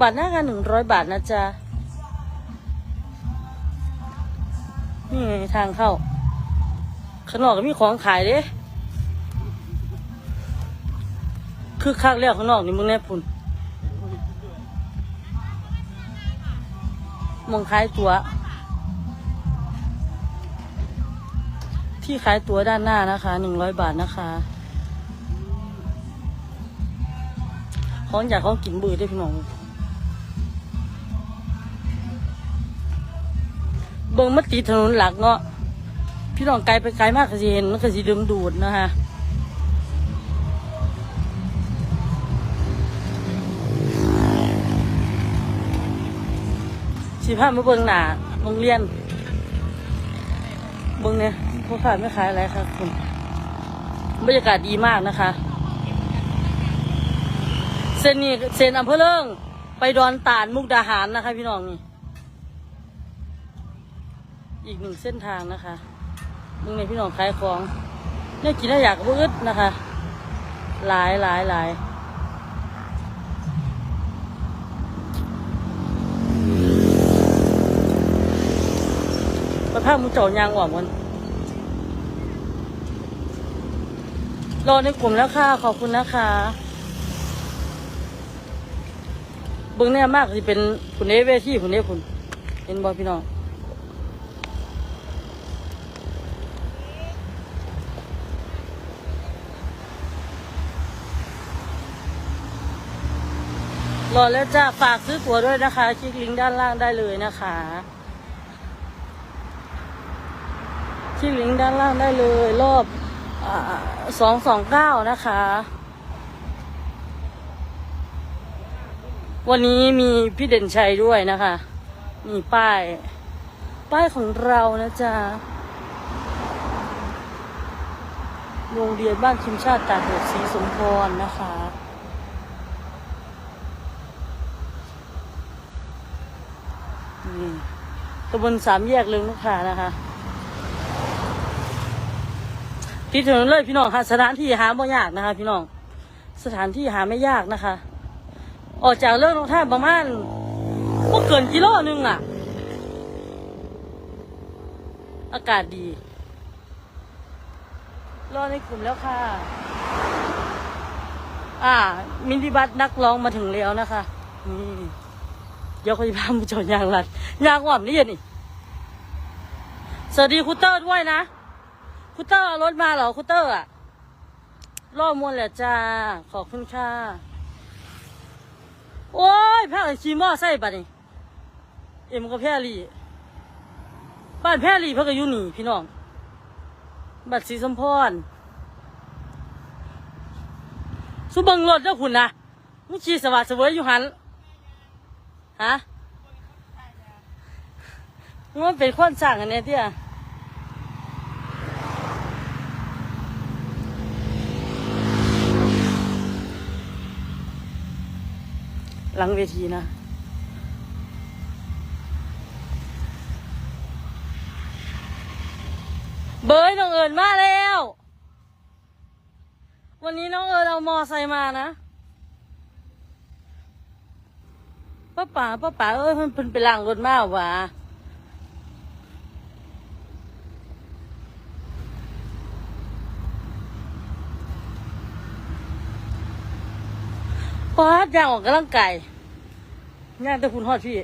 บัตรหน้างานหนึ่งร้อยบาทนะจ๊ะ นี่ไงทางเข้าข้างนอกก็มีของขายเด้คือคักแล้วข้างนอกนี่มึงแน่พุ่นมองขายตัว ที่ขายตัวด้านหน้านะคะหนึ่งร้อยบาทนะคะ ของอยากของกินบือได้พี่น้อง เบิ่งมติดถนนหลักเนาะพี่น้องไกลไปไกลมากก็สิเห็นมันก็สิดึงดูดนะคะสิพามาเบิ่งหน้าโรงเรียนเบิ่งเนี่ยพวกขายไม่ขายอะไรครับคุณบรรยากาศดีมากนะคะ เส้นนี้เส้นอำเภอเลิงไปดอนตาลมุกดาหารนะคะ พี่น้องนี่ อีกหนึ่งเส้นทางนะคะมึงในพี่น้องขายของเนี่ยกินได้อยากบืดนะคะ หลายหลายหลายประภาพมึงเจาะยางออกมันรอในกลุ่มแล้วค่ะ ขอบคุณนะคะเบิ้งเนี่ยมากที่เป็นคุณเอเวที่คุณเอคุณเห็นบอพี่น้อง รอแล้วจ้าฝากซื้อตั๋วด้วยนะคะ คลิกลิงก์ด้านล่างได้เลยนะคะ คลิกลิงก์ด้านล่างได้เลย รอบสองสองเก้านะคะ วันนี้มีพี่เด่นชัยด้วยนะคะ มีป้าย ป้ายของเรานะจ๊ะโรงเรียนบ้านคิมชาติตากเหตุศรีสมพรนะคะ นี่ตำบลสามแยกเรืองลูกค้านะคะที่ถนนเลยพี่น้องค่ะสถานที่หาไม่ยากนะคะ พี่น้องสถานที่หาไม่ยากนะคะ ออกจากเรื่องลงท่าประมาณก็เกินกิโลนึงอะ อากาศดีรอในกลุ่มแล้วค่ะ อ่า มินิบัสนักร้องมาถึงแล้วนะคะนี่ เดี๋ยวเขาจะพามาจอยางรัดยางอ่อมนี่นี่สวัสดีคุเตอร์ด้วยนะคุเตอร์รถมาเหรอคุเตอร์อะรอมวนแหละจ้าขอบคุณค่ะโอ้ยพากันขี่มอไซค์บัดนี่เอ็มกับแพรี่บ้านแพรลี่เพิ่งก็อยู่นี่พี่น้องบัดสีสมพรสุบังรถเจ้าคุณนะมึงขี่สวัสดิ์เสวยอยู่หัน ฮะมันเป็นคนสั่งอันเนี้ยเตี้ยหลังเวทีนะเบยน้องเอิญมาแล้ว วันนี้น้องเอิญเอามอไซค์มานะ ป้าป๋าป้าป๋าเอ้ยมันเป็นไปล่างรถมากว่ะป้าดย่างออกกำลังกายย่างแต่คุณฮอดพี่